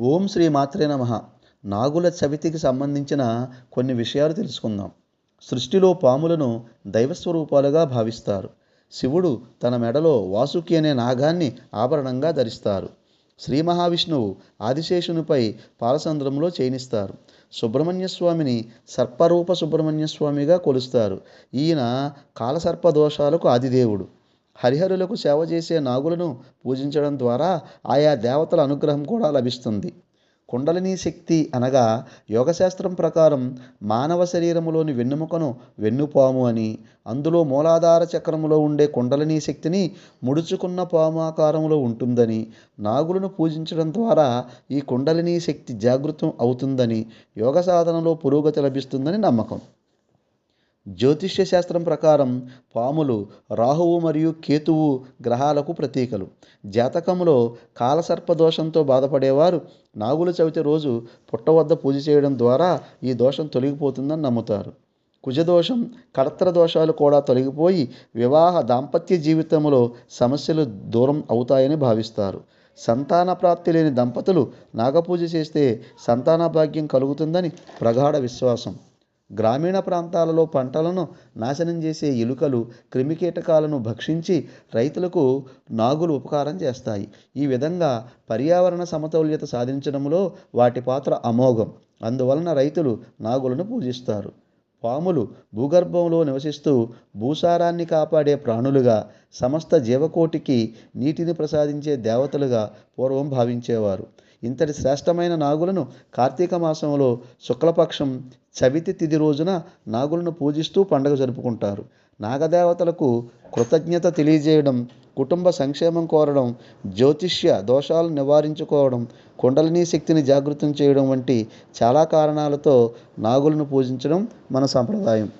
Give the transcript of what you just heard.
ఓం శ్రీ మాత్రే నమ. నాగుల చవితికి సంబంధించిన కొన్ని విషయాలు తెలుసుకుందాం. సృష్టిలో పాములను దైవస్వరూపాలుగా భావిస్తారు. శివుడు తన మెడలో వాసుకి అనే నాగాన్ని ఆభరణంగా ధరిస్తారు. శ్రీ మహావిష్ణువు ఆదిశేషునిపై పాలసంద్రంలో చేయనిస్తారు సుబ్రహ్మణ్య స్వామిని సర్పరూప సుబ్రహ్మణ్య స్వామిగా కొలుస్తారు. ఈయన కాలసర్ప దోషాలకు ఆదిదేవుడు. హరిహరులకు సేవ చేసే నాగులను పూజించడం ద్వారా ఆయా దేవతల అనుగ్రహం కూడా లభిస్తుంది. కుండలిని శక్తి అనగా యోగశాస్త్రం ప్రకారం మానవ శరీరములోని వెన్నుముకను వెన్నుపాము అని అందులో మూలాధార చక్రములో ఉండే కుండలిని శక్తిని ముడుచుకున్న పాము ఆకారంలో ఉంటుందని నాగులను పూజించడం ద్వారా ఈ కుండలిని శక్తి జాగృతం అవుతుందని యోగ సాధనలో పురోగతి లభిస్తుందని నమ్మకం. జ్యోతిష్య శాస్త్రం ప్రకారం పాములు రాహువు మరియు కేతువు గ్రహాలకు ప్రతీకలు. జాతకంలో కాలసర్ప దోషంతో బాధపడేవారు నాగుల చవితి రోజు పుట్ట వద్ద పూజ చేయడం ద్వారా ఈ దోషం తొలగిపోతుందని నమ్ముతారు. కుజదోషం కడత్ర దోషాలు కూడా తొలగిపోయి వివాహ దాంపత్య జీవితంలో సమస్యలు దూరం అవుతాయని భావిస్తారు. సంతాన ప్రాప్తి లేని దంపతులు నాగపూజ చేస్తే సంతాన భాగ్యం కలుగుతుందని ప్రగాఢ విశ్వాసం. గ్రామీణ ప్రాంతాలలో పంటలను నాశనం చేసే ఎలుకలు క్రిమికీటకాలను భక్షించి రైతులకు నాగులు ఉపకారం చేస్తాయి. ఈ విధంగా పర్యావరణ సమతౌల్యత సాధించడంలో వాటి పాత్ర అమోఘం. అందువలన రైతులు నాగులను పూజిస్తారు. పాములు భూగర్భంలో నివసిస్తూ భూసారాన్ని కాపాడే ప్రాణులుగా సమస్త జీవకోటికి నీటిని ప్రసాదించే దేవతలుగా పూర్వం భావించేవారు. ఇంతటి శ్రేష్టమైన నాగులను కార్తీక మాసంలో శుక్లపక్షం చవితి తిది రోజున నాగులను పూజిస్తూ పండుగ జరుపుకుంటారు. నాగదేవతలకు కృతజ్ఞత తెలియజేయడం కుటుంబ సంక్షేమం కోరడం జ్యోతిష్య దోషాలు నివారించుకోవడం కుండలిని శక్తిని జాగృతం చేయడం వంటి చాలా కారణాలతో నాగులను పూజించడం మన సంప్రదాయం.